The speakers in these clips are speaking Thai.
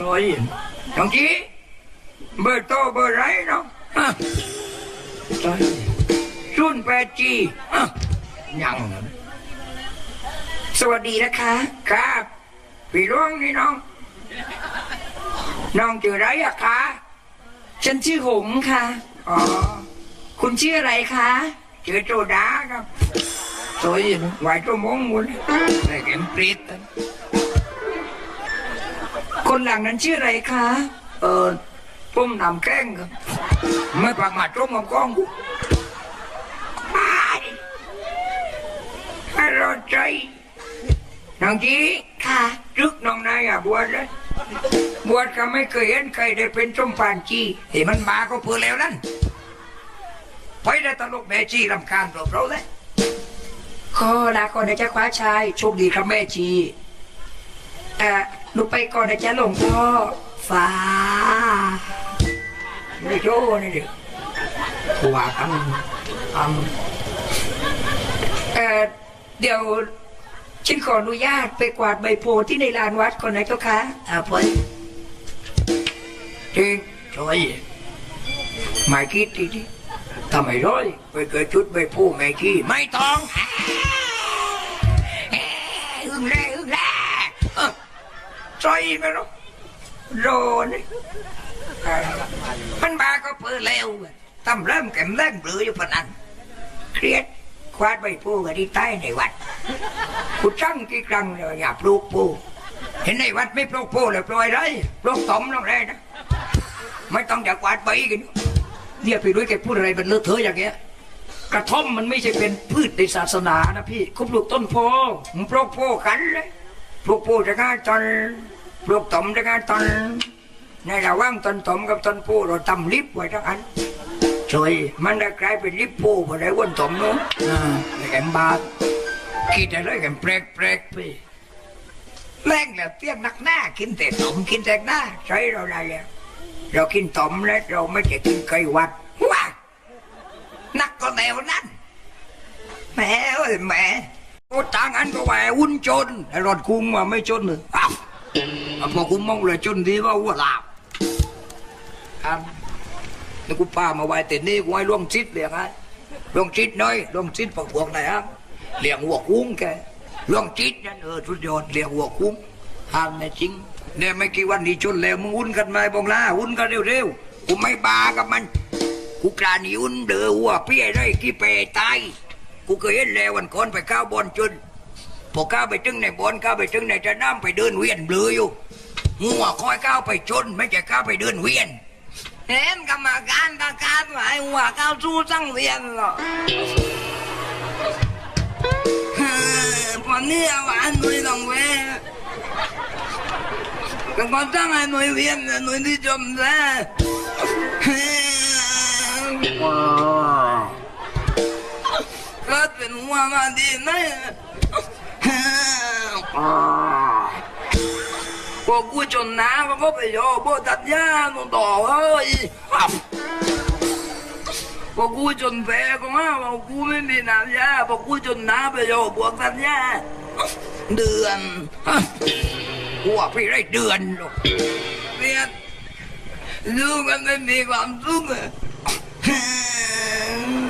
ซอยน้องจีเบอร์โตเบอร์ไรเนาะซอยซุนแปดจีอยังนสวัสดีนะคะ ครับ พี่หลวงนี่น้อง น้องชื่ออะไรอะคะ ฉันชื่อหงค่ะ อ๋อ คุณชื่ออะไรคะชื่อโจดาครับซอยไหวตัวมงมุนแต่เข็มปริด คนหลังนั้นชื่ออะไรคะ เออผมนำแกล้งครับไม่ปากมาจ้มกับกล้องกูอ้ายให้รอใจน้องจีค่ะรึกน้องนายอะบวชเลยบวชก็ไม่เคยเห็นใครได้เป็นส้มปานจีเห็นมันมาก็เพื่อแล้วนั่นไปได้ตลกแม่จีรำคาญเราเราเลยขอลาก่อนนะจ๊ะคว้าชายโชคดีครับแม่จีเอ่อ หนูไปก่อนนะจ๊ะหลวงพ่อฟ้าไม่โชว์นี่ดิว่ากันอันเอ่อเดี๋ยวฉันขออนุญาตไปกวาดใบโพธิ์ที่ในลานวัดก่อนนะเจ้าคะอะไปจริงช่วยไม่คิดทีที่ทำไมร้อยไปเกิดชุดไปผู้แม่ขี้ไม่ต้อง ช่วยไหมลูกโดนเอ่อมันบาก็เปิดเร็วทำเริ่มแก่มเล่นเบลืออยู่พนันเครียดควาดใบผู้กันที่ใต้ในวัดกูช่างกี่ครั้งเลยอย่าปลูกปูเห็นในวัดไม่ปลูกปูเลยปล่อยเลยปลูกตอมลงเลยนะไม่ต้องอยากวาดใบกันเรียกไปด้วยแกพูดอะไรมันเลอะเทอะอย่างเงี้ยกระท่อมมันไม่ใช่เป็นพืชในศาสนานะพี่เขาปลูกต้นโพมึงปลูกโพกันเลย ปลูกโพจะงาตอนปลูกตอมจะงาตอนในระหว่างต้นตอมกับต้นโพเราทำลิฟไว้ทั้งอันช่วยมันได้กลายเป็นลิฟต์โพอได้วนตอมนาะอ่าแล้วแกมบาดคิดอะไรกันแปลกแปลกไปแรงแล้วเตี้ยนักหน้ากินแต่ตมกินแต่หน้าใช้เราได้แล้วเรากินตมแล้วเราไม่จะกินไก่วัดว้านักก็แนวนั้นแหม่เอ้ยแหม่ โอ้ต่างอันก็แหววุ่นจนไอ้รถคุ้งว่าไม่จนเลยอ้าวพอคุ้มมองเลยจนดีว่าวัวลาบครับแล้วกูป้ามาไว้แต่นี่กูให้ล่วงชิดเลยไงล่วงชิดน้อยล่วงชิดพวกพวกไหนครับเลี้ยงหัวคุ้งแกเรื่องจิตนั่นเออสุดยอดเลี้ยงหัวคุ้งห้ามแน่จริงเนี่ยไม่กี่วันนี้ชนแล้วมึงอุ่นกันไหมบองลาอุ่นกันเร็วๆกูไม่บากับมันกูกลานีอุ่นเดือหัวเปี้ยได้กี่เปตาย กูเคยเห็นแล้ววันก่อนไปข้าวบอลจนพอข้าวไปถึงในบอลข้าวไปถึงในจะน้ำไปเดินเวียนเบลออยู่หัวคอยข้าวไปชน ไม่ใช่ข้าวไปเดินเวียนเห็นกรรมการประกาศไว้หัวข้าวสู้ตั้งเวียนหรอพอนี่เอาอันหนุ่ยต้องเวก็ก็ตั้งให้หนุ่ยเวียนหนุ่ยที่จมแท้นหัว มาดีนะพอกูจนน้าก็ไปโยโบตัดยาหนุ่ต่อเฮ้ยพอกูจนแพ้ก็มาบอกกูไม่มีน้ำยาพอกูจนน้าไปโยบวกสัญญาเดือนหัวพี่ได้เดือนลูกเนี่ยดูกันไม่มีความสุขอะได้แล้วก็พอน้ำกูไปจนน้าแล้วได้ตังค์ไปนั่งห้องอาหารมึงเคยพากูไปหลับมากลางโตะมั้งไหมกูจะเล่นนักร้องหัวเปรย์ได้ดองมันหมดจังกี้ไม่ออ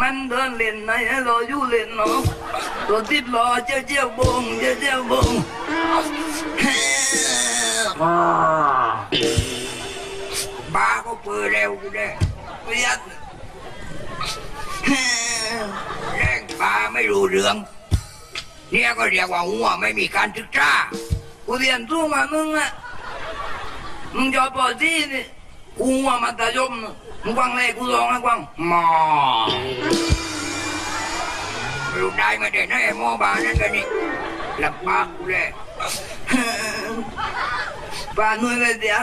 มันเดินเล่นไหนรออยู่เล่นเนาะตัวติดรอเจ้าเจ้าบงเจ้าเจ้าบงบ้าก็เปิดเร็วกูได้เวียนแรงปลาไม่รู้เรื่อง เนี่ยก็เรียกว่าหัวไม่มีการศึกษากูเรียนสู้มามึงอะมึงจอปอที่นี่ กูหัวมัธยมมึงฟังเลยกูร้องให้ฟังหมอลูกได้มาได้ไหนไอ้โมบานั่นกันนี่ลำบากกูเลยบ้านนู้นเลยเดี๋ยว